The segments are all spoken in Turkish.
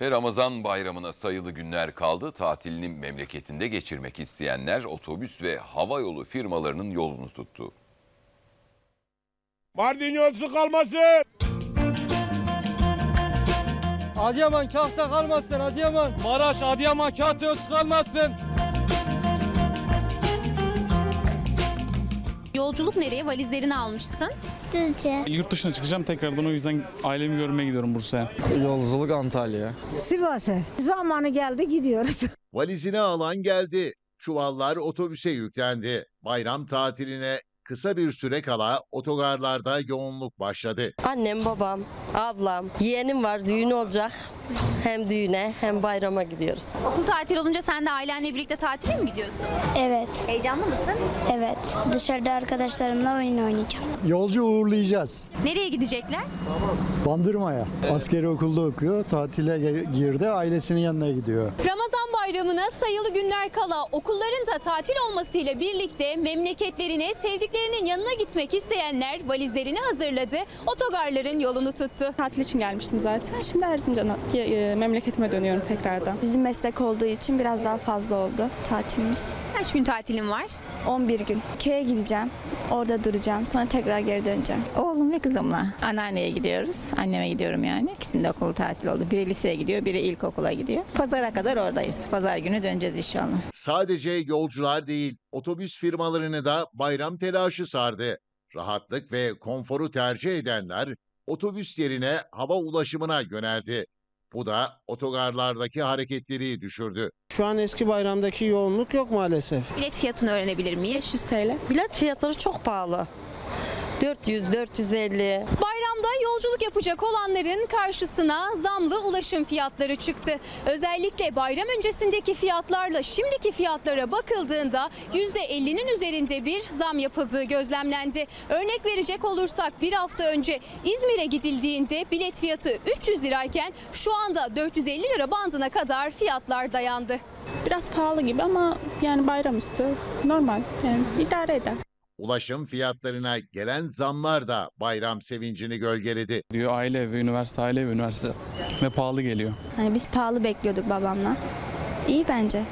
Ramazan bayramına sayılı günler kaldı. Tatilini memleketinde geçirmek isteyenler otobüs ve hava yolu firmalarının yolunu tuttu. Mardin yolcusu kalmasın. Adıyaman kahta kalmasın Adıyaman. Maraş Adıyaman kağıt yolcusu kalmasın. Yolculuk nereye? Valizlerini almışsın. Düzce. Yurt dışına çıkacağım tekrardan o yüzden ailemi görmeye gidiyorum Bursa'ya. Yolculuk Antalya. Sivas'a. Zamanı geldi gidiyoruz. Valizini alan geldi. Çuvallar otobüse yüklendi. Bayram tatiline kısa bir süre kala otogarlarda yoğunluk başladı. Annem, babam, ablam, yeğenim var düğün olacak. Hem düğüne hem bayrama gidiyoruz. Okul tatil olunca sen de ailenle birlikte tatile mi gidiyorsun? Evet, Heyecanlı mısın? evet. Dışarıda arkadaşlarımla oyun oynayacağım. Yolcu uğurlayacağız Nereye gidecekler? Bandırma'ya. Askeri okulda okuyor. Tatile ge- girdi. Ailesinin yanına gidiyor. Ramazan bayramına sayılı günler kala okulların da tatil olmasıyla birlikte memleketlerine, sevdiklerinin yanına gitmek isteyenler valizlerini hazırladı, otogarların yolunu tuttu. Tatil için gelmiştim zaten. Şimdi Erzincan'a, e, memleketime dönüyorum tekrardan. Bizim meslek olduğu için biraz daha fazla oldu tatilimiz. Kaç gün tatilin var? 11 gün. Köye gideceğim. Orada duracağım. Sonra tekrar geri döneceğim. Oğlum ve kızımla anneanneye gidiyoruz. Anneme gidiyorum yani. İkisinin de okulu tatil oldu. Biri liseye gidiyor, biri ilkokula gidiyor. Pazara kadar oradayız. Pazar günü döneceğiz inşallah. Sadece yolcular değil, otobüs firmalarını da bayram telaşı sardı. Rahatlık ve konforu tercih edenler otobüs yerine hava ulaşımına yöneldi. Bu da otogarlardaki hareketleri düşürdü. Şu an eski bayramdaki yoğunluk yok maalesef. Bilet fiyatını öğrenebilir miyiz? 500 TL. Bilet fiyatları çok pahalı. 400, 450. Bayramda yolculuk yapacak olanların karşısına zamlı ulaşım fiyatları çıktı. Özellikle bayram öncesindeki fiyatlarla şimdiki fiyatlara bakıldığında %50'nin üzerinde bir zam yapıldığı gözlemlendi. Örnek verecek olursak bir hafta önce İzmir'e gidildiğinde bilet fiyatı 300 lirayken şu anda 450 lira bandına kadar fiyatlar dayandı. Biraz pahalı gibi ama yani bayramüstü normal. Yani idare eder. Ulaşım fiyatlarına gelen zamlar da bayram sevincini gölgeledi. Diyor aile evi, üniversite, aile evi, üniversite. Ve pahalı geliyor. Hani biz pahalı bekliyorduk babamla. İyi bence.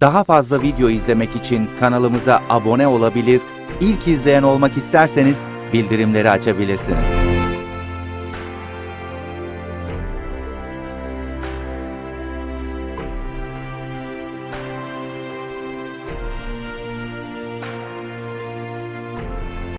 Daha fazla video izlemek için kanalımıza abone olabilir, ilk izleyen olmak isterseniz bildirimleri açabilirsiniz.